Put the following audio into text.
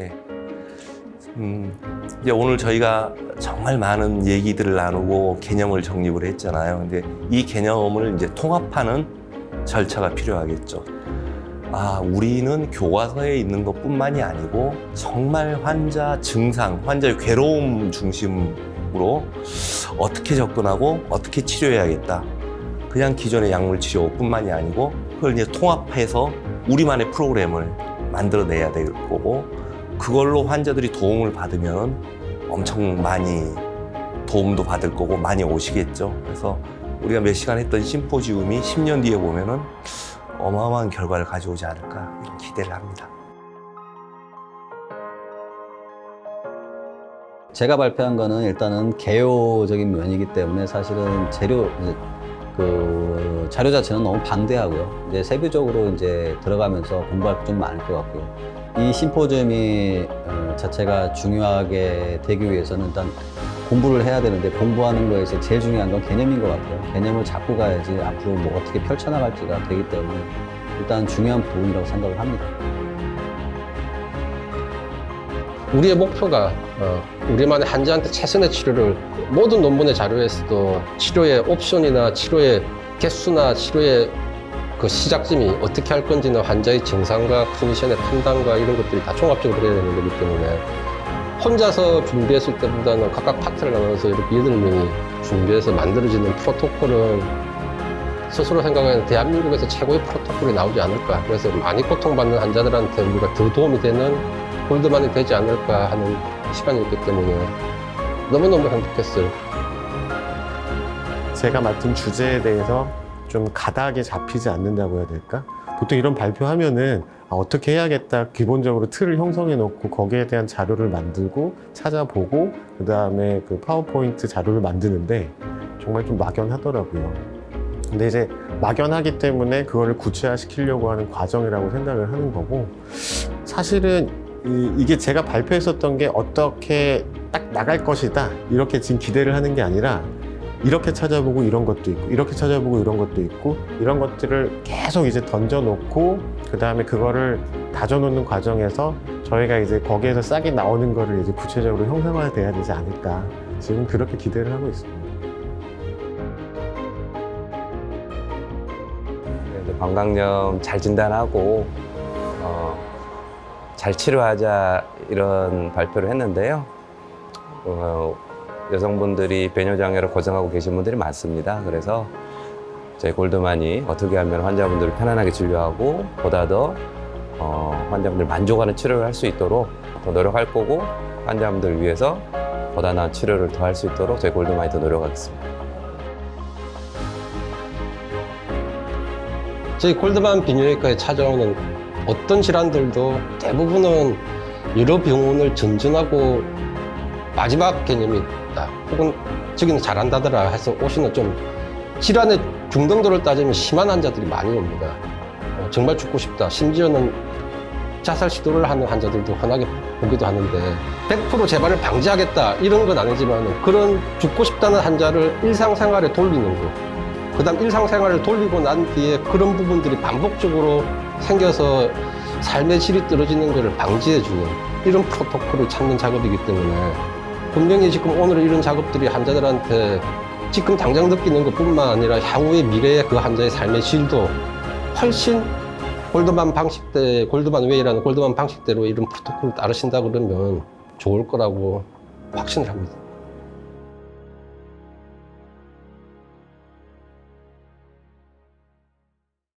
예. 음, 이제 오늘 저희가 정말 많은 얘기들을 나누고 개념을 정립을 했잖아요. 근데 이 개념을 이제 통합하는 절차가 필요하겠죠. 아, 우리는 교과서에 있는 것 뿐만이 아니고 정말 환자 증상, 환자의 괴로움 중심으로 어떻게 접근하고 어떻게 치료해야겠다. 그냥 기존의 약물 치료 뿐만이 아니고 그걸 이제 통합해서 우리만의 프로그램을 만들어내야 될 거고 그걸로 환자들이 도움을 받으면 엄청 많이 도움도 받을 거고 많이 오시겠죠. 그래서 우리가 몇 시간 했던 심포지움이 10년 뒤에 보면은 어마어마한 결과를 가져오지 않을까 기대를 합니다. 제가 발표한 거는 일단은 개요적인 면이기 때문에 사실은 재료 그 자료 자체는 너무 방대하고요. 이제 세부적으로 이제 들어가면서 공부할 게 좀 많을 것 같고요. 이 심포지엄이 어, 자체가 중요하게 되기 위해서는 일단 공부를 해야 되는데 공부하는 거에서 제일 중요한 건 개념인 것 같아요. 개념을 잡고 가야지 앞으로 뭐 어떻게 펼쳐나갈지가 되기 때문에 일단 중요한 부분이라고 생각을 합니다. 우리의 목표가 어, 우리만의 환자한테 최선의 치료를 모든 논문의 자료에서도 치료의 옵션이나 치료의 개수나 치료의 그 시작점이 어떻게 할 건지는 환자의 증상과 클리니션의 판단과 이런 것들이 다 종합적으로 해야 되는 거기 때문에 혼자서 준비했을 때보다는 각각 파트를 나눠서 이렇게 여덟 명이 준비해서 만들어지는 프로토콜은 스스로 생각하는 대한민국에서 최고의 프로토콜이 나오지 않을까. 그래서 많이 고통받는 환자들한테 우리가 더 도움이 되는 골드만이 되지 않을까 하는 시간이었기 때문에 너무너무 행복했어요. 제가 맡은 주제에 대해서 좀 가닥이 잡히지 않는다고 해야 될까? 보통 이런 발표하면은 아, 어떻게 해야겠다 기본적으로 틀을 형성해 놓고 거기에 대한 자료를 만들고 찾아보고 그 다음에 그 파워포인트 자료를 만드는데 정말 좀 막연하더라고요. 근데 이제 막연하기 때문에 그거를 구체화 시키려고 하는 과정이라고 생각을 하는 거고 사실은 이, 이게 제가 발표했었던 게 어떻게 딱 나갈 것이다 이렇게 지금 기대를 하는 게 아니라 이렇게 찾아보고 이런 것도 있고 이렇게 찾아보고 이런 것도 있고 이런 것들을 계속 이제 던져놓고 그 다음에 그거를 다져놓는 과정에서 저희가 이제 거기에서 싹이 나오는 거를 이제 구체적으로 형상화돼야 되지 않을까 지금 그렇게 기대를 하고 있습니다. 방광염 잘 진단하고 어, 잘 치료하자 이런 발표를 했는데요. 어, 여성분들이 배뇨장애로 고생하고 계신 분들이 많습니다. 그래서 저희 골드만이 어떻게 하면 환자분들을 편안하게 진료하고 보다 더 어, 환자분들 만족하는 치료를 할 수 있도록 더 노력할 거고 환자분들을 위해서 보다 나은 치료를 더 할 수 있도록 저희 골드만이 더 노력하겠습니다. 저희 골드만 비뇨기과에 찾아오는 어떤 질환들도 대부분은 여러 병원을 전전하고 마지막 개념이 있다. 혹은 저기는 잘한다더라 해서 오시는 좀 질환의 중등도를 따지면 심한 환자들이 많이 옵니다. 어, 정말 죽고 싶다. 심지어는 자살 시도를 하는 환자들도 흔하게 보기도 하는데 100% 재발을 방지하겠다 이런 건 아니지만 그런 죽고 싶다는 환자를 일상생활에 돌리는 거 그 다음 일상생활을 돌리고 난 뒤에 그런 부분들이 반복적으로 생겨서 삶의 질이 떨어지는 것을 방지해주는 이런 프로토콜을 찾는 작업이기 때문에 분명히 지금 오늘 이런 작업들이 환자들한테 지금 당장 느끼는 것 뿐만 아니라 향후의 미래의 그 환자의 삶의 질도 훨씬 골드만 방식대, 골드만 웨이라는 골드만 방식대로 이런 프로토콜을 따르신다 그러면 좋을 거라고 확신을 합니다.